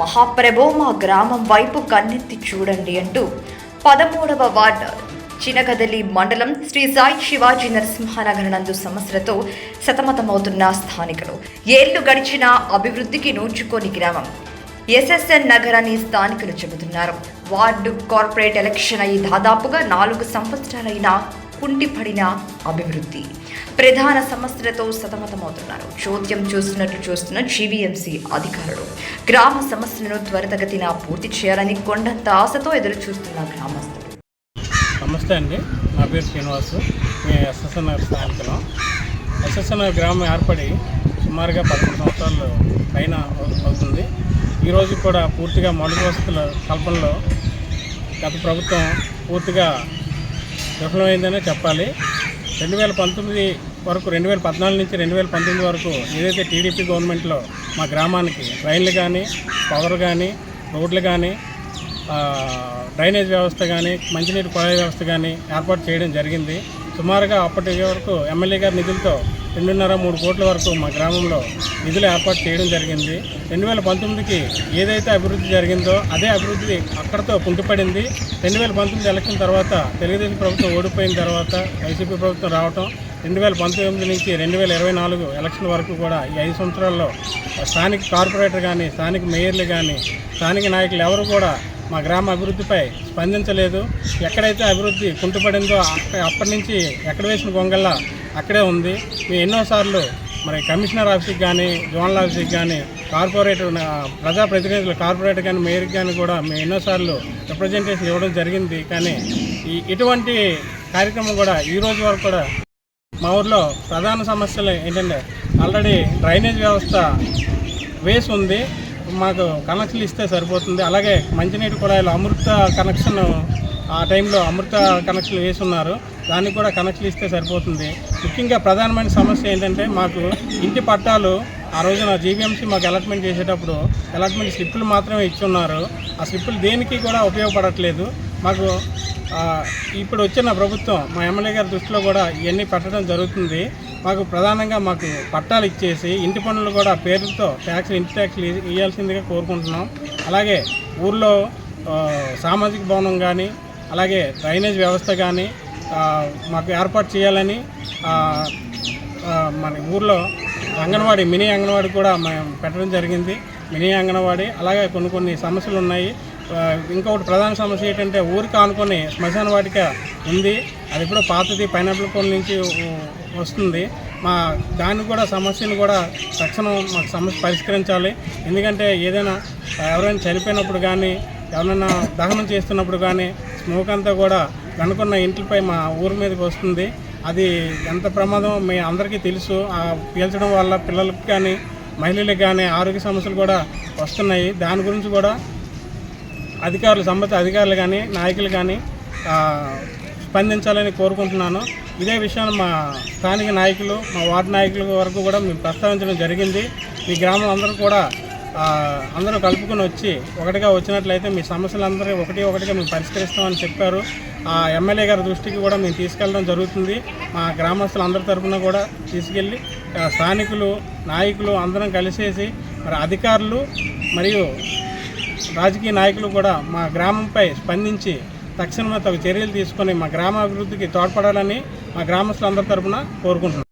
మహాప్రభో మా గ్రామం వైపు కన్నెత్తి చూడండి అంటూ పదమూడవ వార్డ్ చినకదలి మండలం శ్రీ సాయి శివాజీ నరసింహనగర్ నందు సమస్యలతో సతమతమవుతున్న స్థానికులు. ఏళ్ళు గడిచిన అభివృద్ధికి నోచుకోని గ్రామం. ఎస్ఎస్ఎన్ నగర్ అని స్థానికులు చెబుతున్నారు. వార్డు కార్పొరేట్ ఎలక్షన్ అయి దాదాపుగా నాలుగు సంవత్సరాలైన కుంటిపడిన అభివృద్ధి. ప్రధాన సమస్యలతో సతమతమవుతున్నారు. చోద్యం చూస్తున్నట్లు చూస్తున్న జీవీఎంసీ అధికారులు. గ్రామ సమస్యలను త్వరితగతిన పూర్తి చేయాలని కొండంత ఆశతో ఎదురు చూస్తున్న గ్రామస్తులు. నమస్తే అండి. నా పేరు శ్రీనివాసు. మేము ఎస్ఎస్ఎన్ఆర్ స్థానికులం. ఎస్ఎస్ఎన్ఆర్ గ్రామం ఏర్పడి సుమారుగా పదకొండు సంవత్సరాలు పైన అవుతుంది. ఈరోజు కూడా పూర్తిగా మౌలిక వసతుల కల్పనలో గత ప్రభుత్వం పూర్తిగా విఫలమైందనే చెప్పాలి. రెండు వేల పంతొమ్మిది వరకు రెండు వేల పద్నాలుగు నుంచి రెండు వేల పంతొమ్మిది వరకు ఏదైతే టీడీపీ గవర్నమెంట్లో మా గ్రామానికి రైళ్ళు కానీ పవర్ కానీ రోడ్లు కానీ డ్రైనేజ్ వ్యవస్థ కానీ మంచినీటి కుళాయి వ్యవస్థ కానీ ఏర్పాటు చేయడం జరిగింది. సుమారుగా అప్పటి వరకు ఎమ్మెల్యే గారి నిధులతో రెండున్నర మూడు కోట్ల వరకు మా గ్రామంలో నిధులు ఏర్పాటు చేయడం జరిగింది. రెండు వేల పంతొమ్మిదికి ఏదైతే అభివృద్ధి జరిగిందో అదే అభివృద్ధి అక్కడతో కుంటుపడింది. రెండు వేల పంతొమ్మిది ఎలక్షన్ తర్వాత తెలుగుదేశం ప్రభుత్వం ఓడిపోయిన తర్వాత వైసీపీ ప్రభుత్వం రావటం రెండు వేల పంతొమ్మిది నుంచి రెండు వేల ఇరవై నాలుగు ఎలక్షన్ వరకు కూడా ఈ ఐదు సంవత్సరాల్లో స్థానిక కార్పొరేటర్ కానీ స్థానిక మేయర్లు కానీ స్థానిక నాయకులు ఎవరు కూడా మా గ్రామ అభివృద్ధిపై స్పందించలేదు. ఎక్కడైతే అభివృద్ధి కుంటుపడిందో అప్పటి నుంచి ఎక్కడ వేసిన గొంగళ్ళ అక్కడే ఉంది. మేము ఎన్నోసార్లు మరి కమిషనర్ ఆఫీస్కి కానీ జోనల్ ఆఫీస్కి కానీ కార్పొరేటర్ ప్రజాప్రతినిధులు కార్పొరేటర్ కానీ మేయర్కి కానీ కూడా మేము ఎన్నోసార్లు రిప్రజెంటేషన్ ఇవ్వడం జరిగింది. కానీ ఈ ఇటువంటి కార్యక్రమం కూడా ఈ రోజు వరకు కూడా మా ఊర్లో ప్రధాన సమస్యలు ఏంటంటే ఆల్రెడీ డ్రైనేజ్ వ్యవస్థ వేసి ఉంది. మాకు కనెక్షన్లు ఇస్తే సరిపోతుంది. అలాగే మంచినీటి కుళాయిలు అమృత కనెక్షన్ ఆ టైంలో అమృత కనెక్షన్లు వేసి ఉన్నారు దానికి కూడా కనెక్షన్లు ఇస్తే సరిపోతుంది. ముఖ్యంగా ప్రధానమైన సమస్య ఏంటంటే మాకు ఇంటి పట్టాలు ఆ రోజున జీబీఎంసీ మాకు అలాట్మెంట్ చేసేటప్పుడు అలాట్మెంట్ స్లిప్పులు మాత్రమే ఇచ్చున్నారు. ఆ స్లిప్పులు దేనికి కూడా ఉపయోగపడట్లేదు. మాకు ఇప్పుడు వచ్చిన ప్రభుత్వం మా ఎమ్మెల్యే గారి దృష్టిలో కూడా ఇవన్నీ పెట్టడం జరుగుతుంది. మాకు ప్రధానంగా మాకు పట్టాలు ఇచ్చేసి ఇంటి పనులు కూడా పేర్లతో ట్యాక్స్ ఇంటి ట్యాక్స్లు ఇవ్వాల్సిందిగా కోరుకుంటున్నాం. అలాగే ఊర్లో సామాజిక భవనం కానీ అలాగే డ్రైనేజ్ వ్యవస్థ కానీ మాకు ఏర్పాటు చేయాలని మన ఊర్లో అంగన్వాడీ మినీ అంగన్వాడీ కూడా మేము పెట్టడం జరిగింది. మినీ అంగన్వాడీ అలాగే కొన్ని కొన్ని సమస్యలు ఉన్నాయి. ఇంకొకటి ప్రధాన సమస్య ఏంటంటే ఊరికి ఆనుకొని శ్మశాన వాటిక ఉంది. అది ఇప్పుడు పాతది పైనాపిల్ కోల్ నుంచి వస్తుంది. మా దాన్ని కూడా సమస్యను కూడా తక్షణం మాకు సమస్య పరిష్కరించాలి. ఎందుకంటే ఏదైనా ఎవరైనా చనిపోయినప్పుడు కానీ ఎవరైనా దహనం చేస్తున్నప్పుడు కానీ స్మోక్ అంతా కూడా కనుక్కున్న ఇంటిపై మా ఊరి మీదకి వస్తుంది. అది ఎంత ప్రమాదం మీ అందరికీ తెలుసు. ఆ పీల్చడం వల్ల పిల్లలకు కానీ మహిళలకు కానీ ఆరోగ్య సమస్యలు కూడా వస్తున్నాయి. దాని గురించి కూడా అధికారులు సంబంధిత అధికారులు కానీ నాయకులు కానీ స్పందించాలని కోరుకుంటున్నాను. ఇదే విషయాన్ని మా స్థానిక నాయకులు మా వార్డు నాయకుల వరకు కూడా మేము ప్రస్తావించడం జరిగింది. ఈ గ్రామం అందరూ కూడా అందరూ కలుపుకొని వచ్చి ఒకటిగా వచ్చినట్లయితే మీ సమస్యలందరూ ఒకటి ఒకటిగా మేము పరిష్కరిస్తామని చెప్పారు. ఆ ఎమ్మెల్యే గారి దృష్టికి కూడా మేము తీసుకెళ్ళడం జరుగుతుంది. మా గ్రామస్తులు అందరి తరఫున కూడా తీసుకెళ్ళి స్థానికులు నాయకులు అందరం కలిసేసి మరి అధికారులు మరియు రాజకీయ నాయకులు కూడా మా గ్రామంపై స్పందించి తక్షణమే తగు చర్యలు తీసుకొని మా గ్రామ అభివృద్ధికి తోడ్పడాలని మా గ్రామస్తులందరి తరఫున కోరుకుంటున్నాం.